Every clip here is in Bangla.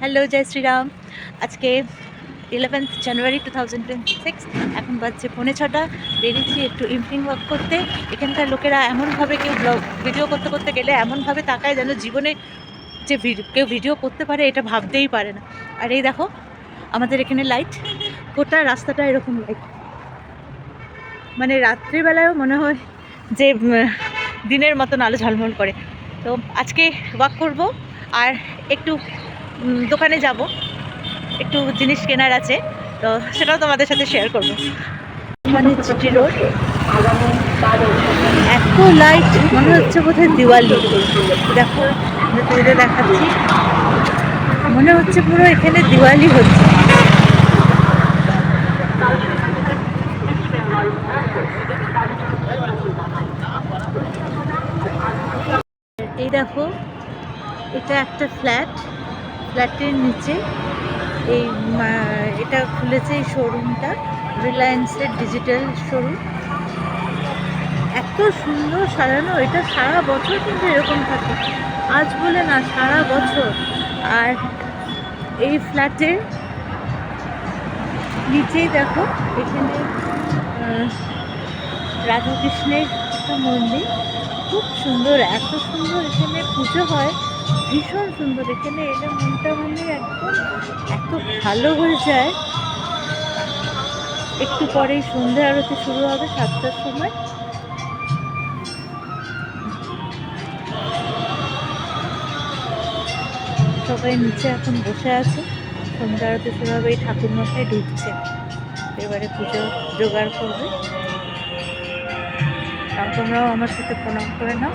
হ্যালো, জয় শ্রীরাম। আজকে eleventh January two thousand twenty six এখন বাজছে পৌনে ছটা। বেরিয়েছি একটু ইভিনিং ওয়াক করতে। এখানকার লোকেরা এমনভাবে কেউ ব্লগ ভিডিও করতে করতে গেলে এমনভাবে তাকায় যেন জীবনে যে কেউ ভিডিও করতে পারে এটা ভাবতেই পারে না। আর এই দেখো, আমাদের এখানে লাইট গোটা রাস্তাটা এরকম লাইট মানে রাত্রিবেলায়ও মনে হয় যে দিনের মতন আলো ঝলমল করে। তো আজকে ওয়াক করব। আর একটু দোকানে যাব। একটু জিনিস কেনার আছে তো সেটাও তোমাদের সাথে শেয়ার করব। মানে জিটি রোড এত লাইট মনে হচ্ছে বোধহয় দিওয়ালি। দেখো আমি দেখাচ্ছি। মনে হচ্ছে পুরো এখানে দিওয়ালি হচ্ছে। এই দেখো এটা একটা ফ্ল্যাট ফ্ল্যাটের নিচে। এই এটা খুলেছে এই শোরুমটা রিলায়েন্সের ডিজিটাল শোরুম এত সুন্দর সাজানো, এটা সারা বছর কিন্তু এরকম থাকে। আজ বলে না, সারা বছর। আর এই ফ্ল্যাটের নিচেই দেখো, এখানে রাধাকৃষ্ণের একটা মন্দির। খুব সুন্দর, এত সুন্দর এখানে পুজো হয়। ভীষণ সুন্দর। এখানে এলে মনটা মানে একদম এত ভালো হয়ে যায়। একটু পরেই সন্ধ্যা আরতি শুরু হবে সাতটার সময়। সবাই নিচে এখন বসে আছে। সন্ধ্যা আরতি শুরু হবে, এই ঠাকুর মশাই ঢুকছে। এবারে পুজো জোগাড় করবে। তোমরাও আমার সাথে প্রণাম করে নাও।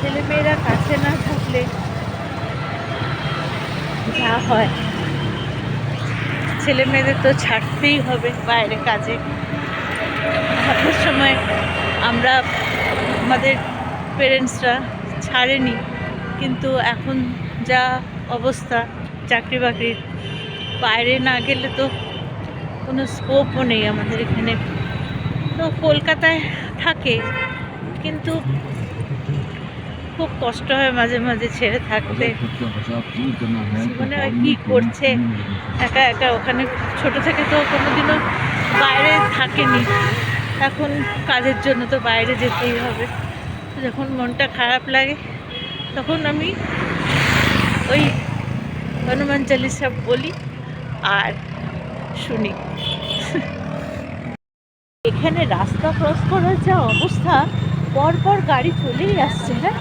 ছেলেমেয়েরা কাছে না থাকলে যা হয়। ছেলে মেয়েদের তো ছাড়তেই হবে বাইরে কাজে। হাতের সময় আমরা আমাদের পেরেন্টসরা ছাড়েনি, কিন্তু এখন যা অবস্থা চাকরি বাকরির বাইরে না গেলে তো কোনো স্কোপও নেই আমাদের এখানে। তো কলকাতায় থাকে, কিন্তু খুব কষ্ট হয় মাঝে মাঝে ছেড়ে থাকতে। আর কি করছে? একা একা ওখানে ছোট থেকে তো কোনোদিনও বাইরে থাকেনি। এখন কাজের জন্য তো বাইরে যেতেই হবে। যখন মনটা খারাপ লাগে, তখন আমি ওই হনুমান চালিসা বলি আর শুনি। এখানে রাস্তা ক্রস করার যা অবস্থা পর পর গাড়ি চলেই আসছে হ্যাঁ?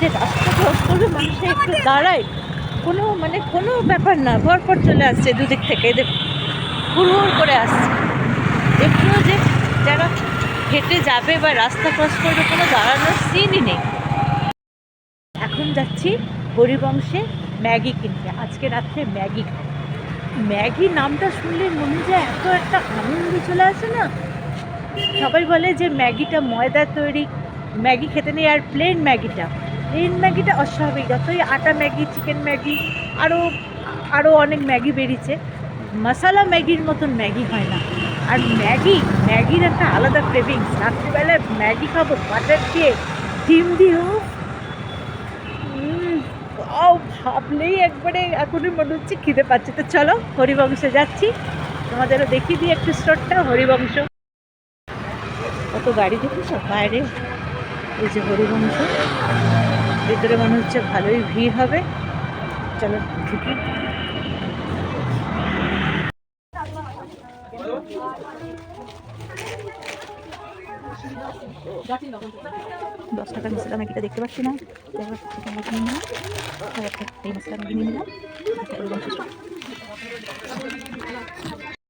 যে রাস্তা ক্রস করবে মানুষে একটু দাঁড়ায়, কোনো মানে কোনো ব্যাপার না পর পর চলে আসছে দুদিক থেকে, এদের হুড় করে আসছে। একটুও যে যারা হেঁটে যাবে বা রাস্তা ক্রস করবে, কোনো দাঁড়ানোর সিনই নেই। এখন যাচ্ছি হরিবংশে ম্যাগি কিনতে। আজকে রাত্রে ম্যাগি ম্যাগি নামটা শুনলে মনে যায় এত একটা আনন্দ চলে আসে না? সবাই বলে যে ম্যাগিটা ময়দার তৈরি, ম্যাগি খেতে নেই আর প্লেন ম্যাগিটা। প্লেন ম্যাগিটা অস্বাভাবিক। যতই আটা ম্যাগি চিকেন ম্যাগি আরও আরও অনেক ম্যাগি বেরিয়েছে মশালা ম্যাগির মতন ম্যাগি হয় না। আর ম্যাগি ম্যাগির একটা আলাদা ক্রেভিংস রাত্রিবেলায় ম্যাগি খাব বাটার দিয়ে ডিম উম, আও, ভাবলেই একবারে এখনই মনে হচ্ছে খিদে পাচ্ছে। তো চলো হরিবংশে যাচ্ছি। তোমাদেরও দেখিয়ে দিই একটু স্টোরটা হরিবংশ। কত গাড়ি দেখেছ? বাইরে এই যে হরিবংশ। ভিতরে মনে হচ্ছে ভালোই ভিড় হবে। চলো ঢুকি। দশ টাকার মশলা ম্যাগিটা দেখতে পাচ্ছি না। চিকেন একটা নিলাম।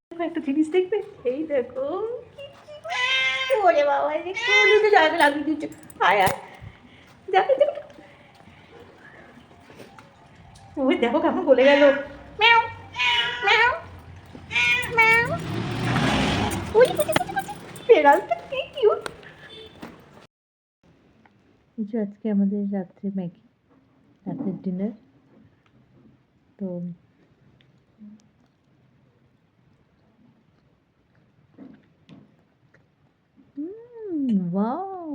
দেখো, একটা জিনিস দেখবে? এই দেখো বাবা জায়গা লাগিয়ে আয় আয়। ওই দেখো কেমন বলে গেল ম্যাও ম্যাও ম্যাও ওই বেড়ালটা কি কিউট এই যে আজকে আমাদের রাত্রে ম্যাগি রাতের ডিনার তো ওয়াও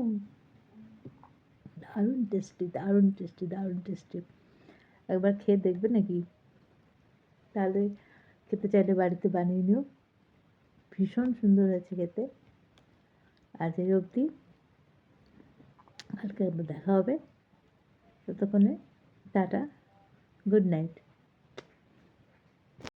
দারুণ টেস্টি দারুণ টেস্টি দারুণ টেস্টি একবার খেয়ে দেখবে নাকি? তাহলে খেতে চাইলে বাড়িতে বানিয়ে নিও। ভীষণ সুন্দর হয়েছে খেতে। আজ এই অবধি কালকে দেখা হবে। ততক্ষণে টাটা, গুড নাইট।